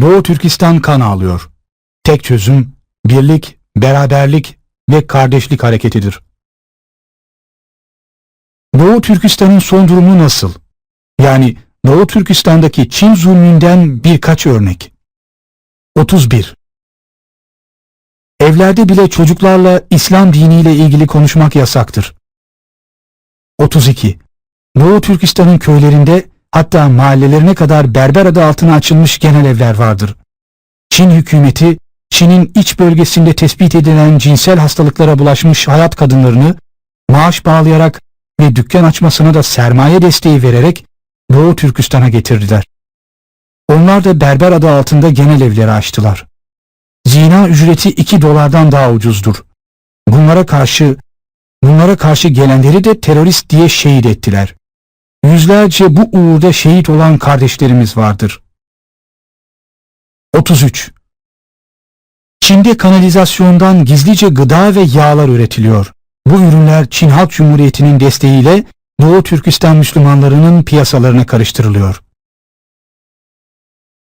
Doğu Türkistan kan ağlıyor. Tek çözüm birlik, beraberlik ve kardeşlik hareketidir. Doğu Türkistan'ın son durumu nasıl? Yani Doğu Türkistan'daki Çin zulmünden birkaç örnek. 31. Evlerde bile çocuklarla İslam diniyle ilgili konuşmak yasaktır. 32. Doğu Türkistan'ın köylerinde hatta mahallelerine kadar Berber adı altına açılmış genel evler vardır. Çin hükümeti, Çin'in iç bölgesinde tespit edilen cinsel hastalıklara bulaşmış hayat kadınlarını maaş bağlayarak ve dükkan açmasına da sermaye desteği vererek Doğu Türkistan'a getirdiler. Onlar da Berber adı altında genel evleri açtılar. Zina ücreti 2 dolardan daha ucuzdur. Bunlara karşı bunlara karşı gelenleri de terörist diye şehit ettiler. Yüzlerce bu uğurda şehit olan kardeşlerimiz vardır. 33. Çin'de kanalizasyondan gizlice gıda ve yağlar üretiliyor. Bu ürünler Çin Halk Cumhuriyeti'nin desteğiyle Doğu Türkistan Müslümanlarının piyasalarına karıştırılıyor.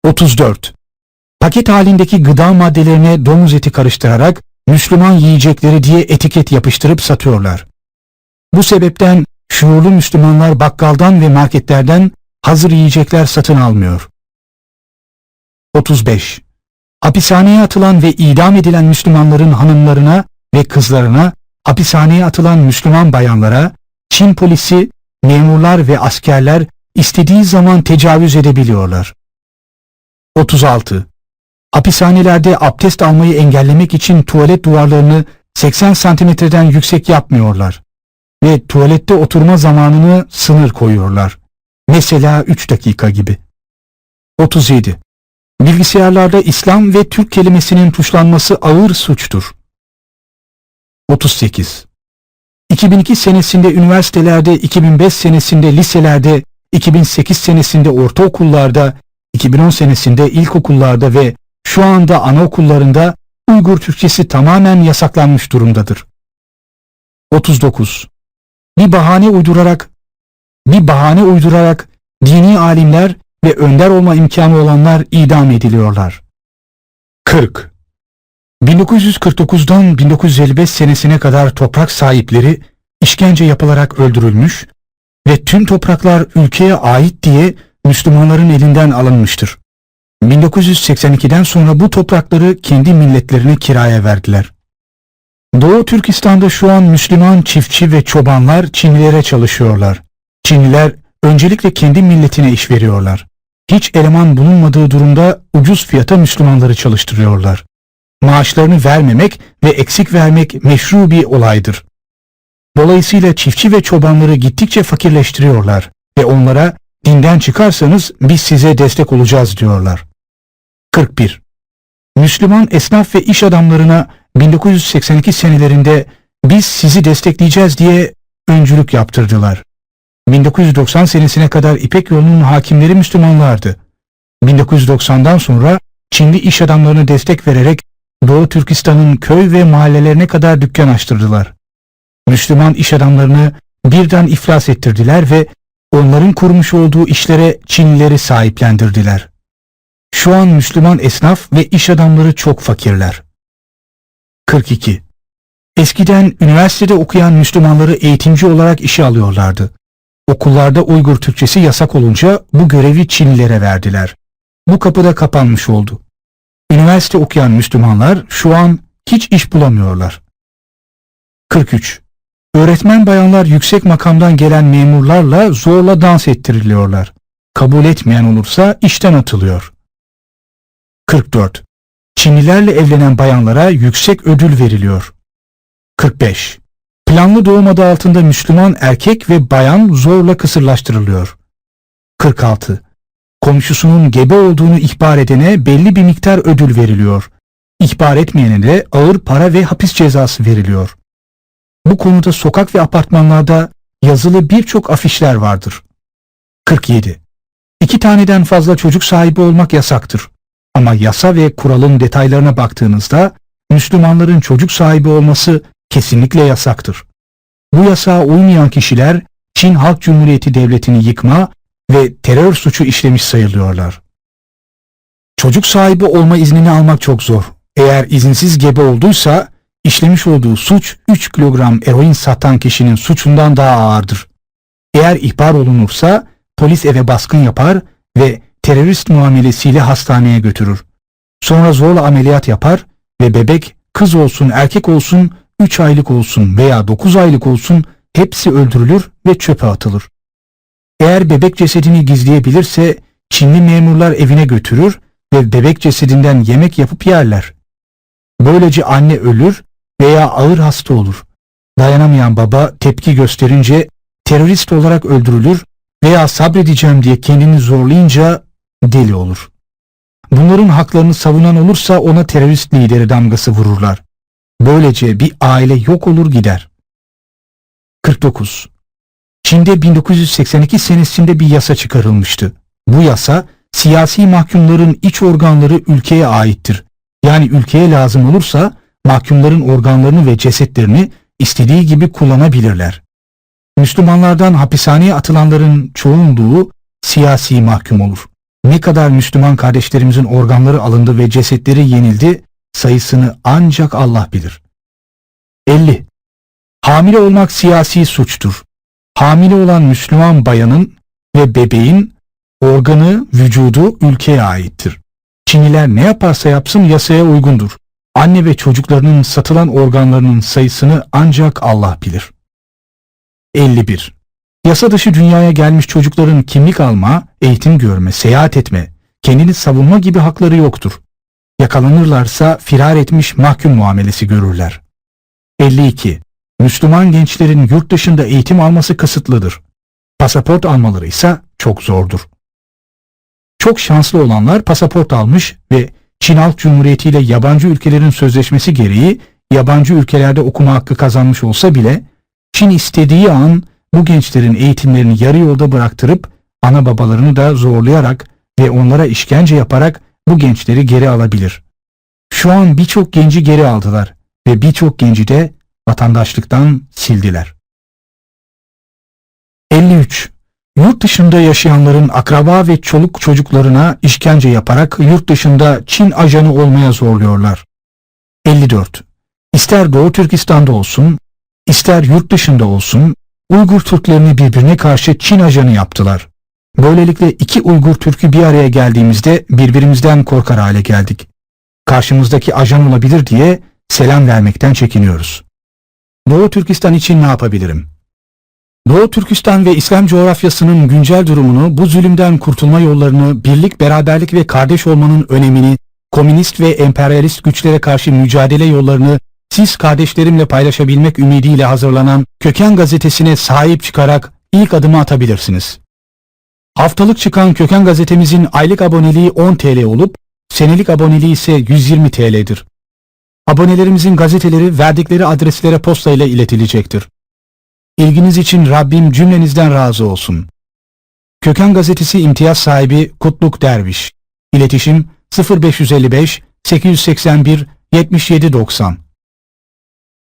34. Paket halindeki gıda maddelerine domuz eti karıştırarak Müslüman yiyecekleri diye etiket yapıştırıp satıyorlar. Bu sebepten şuurlu Müslümanlar bakkaldan ve marketlerden hazır yiyecekler satın almıyor. 35. Hapishaneye atılan ve idam edilen Müslümanların hanımlarına ve kızlarına, hapishaneye atılan Müslüman bayanlara, Çin polisi, memurlar ve askerler istediği zaman tecavüz edebiliyorlar. 36. Hapishanelerde abdest almayı engellemek için tuvalet duvarlarını 80 santimetreden yüksek yapmıyorlar ve tuvalette oturma zamanını sınır koyuyorlar. Mesela 3 dakika gibi. 37. Bilgisayarlarda İslam ve Türk kelimesinin tuşlanması ağır suçtur. 38. 2002 senesinde üniversitelerde, 2005 senesinde liselerde, 2008 senesinde ortaokullarda, 2010 senesinde ilkokullarda ve şu anda anaokullarında Uygur Türkçesi tamamen yasaklanmış durumdadır. 39. Bir bahane uydurarak bir bahane uydurarak dini alimler ve önder olma imkanı olanlar idam ediliyorlar. 40. 1949'dan 1955 senesine kadar toprak sahipleri işkence yapılarak öldürülmüş ve tüm topraklar ülkeye ait diye Müslümanların elinden alınmıştır. 1982'den sonra bu toprakları kendi milletlerine kiraya verdiler. Doğu Türkistan'da şu an Müslüman çiftçi ve çobanlar Çinlilere çalışıyorlar. Çinliler öncelikle kendi milletine iş veriyorlar. Hiç eleman bulunmadığı durumda ucuz fiyata Müslümanları çalıştırıyorlar. Maaşlarını vermemek ve eksik vermek meşru bir olaydır. Dolayısıyla çiftçi ve çobanları gittikçe fakirleştiriyorlar ve onlara dinden çıkarsanız biz size destek olacağız diyorlar. 41. Müslüman esnaf ve iş adamlarına 1982 senelerinde biz sizi destekleyeceğiz diye öncülük yaptırdılar. 1990 senesine kadar İpek yolunun hakimleri Müslümanlardı. 1990'dan sonra Çinli iş adamlarına destek vererek Doğu Türkistan'ın köy ve mahallelerine kadar dükkan açtırdılar. Müslüman iş adamlarını birden iflas ettirdiler ve onların kurmuş olduğu işlere Çinlileri sahiplendirdiler. Şu an Müslüman esnaf ve iş adamları çok fakirler. 42. Eskiden üniversitede okuyan Müslümanları eğitimci olarak işe alıyorlardı. Okullarda Uygur Türkçesi yasak olunca bu görevi Çinlilere verdiler. Bu kapı da kapanmış oldu. Üniversite okuyan Müslümanlar şu an hiç iş bulamıyorlar. 43. Öğretmen bayanlar yüksek makamdan gelen memurlarla zorla dans ettiriliyorlar. Kabul etmeyen olursa işten atılıyor. 44. Çinlilerle evlenen bayanlara yüksek ödül veriliyor. 45. Planlı doğum adı altında Müslüman erkek ve bayan zorla kısırlaştırılıyor. 46. Komşusunun gebe olduğunu ihbar edene belli bir miktar ödül veriliyor. İhbar etmeyene de ağır para ve hapis cezası veriliyor. Bu konuda sokak ve apartmanlarda yazılı birçok afişler vardır. 47. İki taneden fazla çocuk sahibi olmak yasaktır. Ama yasa ve kuralın detaylarına baktığınızda Müslümanların çocuk sahibi olması kesinlikle yasaktır. Bu yasağa uymayan kişiler Çin Halk Cumhuriyeti Devleti'ni yıkma ve terör suçu işlemiş sayılıyorlar. Çocuk sahibi olma iznini almak çok zor. Eğer izinsiz gebe olduysa işlemiş olduğu suç 3 kilogram eroin satan kişinin suçundan daha ağırdır. Eğer ihbar olunursa polis eve baskın yapar ve terörist muamelesiyle hastaneye götürür. Sonra zorla ameliyat yapar ve bebek kız olsun erkek olsun 3 aylık olsun veya 9 aylık olsun hepsi öldürülür ve çöpe atılır. Eğer bebek cesedini gizleyebilirse Çinli memurlar evine götürür ve bebek cesedinden yemek yapıp yerler. Böylece anne ölür veya ağır hasta olur. Dayanamayan baba tepki gösterince terörist olarak öldürülür veya sabredeceğim diye kendini zorlayınca deli olur. Bunların haklarını savunan olursa ona terörist lideri damgası vururlar. Böylece bir aile yok olur gider. 49. Çin'de 1982 senesinde bir yasa çıkarılmıştı. Bu yasa siyasi mahkumların iç organları ülkeye aittir. Yani ülkeye lazım olursa mahkumların organlarını ve cesetlerini istediği gibi kullanabilirler. Müslümanlardan hapishaneye atılanların çoğunluğu siyasi mahkum olur. Ne kadar Müslüman kardeşlerimizin organları alındı ve cesetleri yenildi sayısını ancak Allah bilir. 50. Hamile olmak siyasi suçtur. Hamile olan Müslüman bayanın ve bebeğin organı, vücudu ülkeye aittir. Çinliler ne yaparsa yapsın yasaya uygundur. Anne ve çocuklarının satılan organlarının sayısını ancak Allah bilir. 51. Yasa dışı dünyaya gelmiş çocukların kimlik alma, eğitim görme, seyahat etme, kendini savunma gibi hakları yoktur. Yakalanırlarsa firar etmiş mahkum muamelesi görürler. 52. Müslüman gençlerin yurt dışında eğitim alması kısıtlıdır. Pasaport almaları ise çok zordur. Çok şanslı olanlar pasaport almış ve Çin Halk Cumhuriyeti ile yabancı ülkelerin sözleşmesi gereği yabancı ülkelerde okuma hakkı kazanmış olsa bile Çin istediği an bu gençlerin eğitimlerini yarı yolda bıraktırıp ana babalarını da zorlayarak ve onlara işkence yaparak bu gençleri geri alabilir. Şu an birçok genci geri aldılar ve birçok genci de vatandaşlıktan sildiler. 53. Yurt dışında yaşayanların akraba ve çoluk çocuklarına işkence yaparak yurt dışında Çin ajanı olmaya zorluyorlar. 54. İster Doğu Türkistan'da olsun, ister yurt dışında olsun, Uygur Türklerini birbirine karşı Çin ajanı yaptılar. Böylelikle iki Uygur Türk'ü bir araya geldiğimizde birbirimizden korkar hale geldik. Karşımızdaki ajan olabilir diye selam vermekten çekiniyoruz. Doğu Türkistan için ne yapabilirim? Doğu Türkistan ve İslam coğrafyasının güncel durumunu, bu zulümden kurtulma yollarını, birlik, beraberlik ve kardeş olmanın önemini, komünist ve emperyalist güçlere karşı mücadele yollarını siz kardeşlerimle paylaşabilmek ümidiyle hazırlanan Köken gazetesine sahip çıkarak ilk adımı atabilirsiniz. Haftalık çıkan Köken gazetemizin aylık aboneliği 10 TL olup senelik aboneliği ise 120 TL'dir. Abonelerimizin gazeteleri verdikleri adreslere posta ile iletilecektir. İlginiz için Rabbim cümlenizden razı olsun. Köken gazetesi imtiyaz sahibi Kutluk Derviş. İletişim 0555 881 7790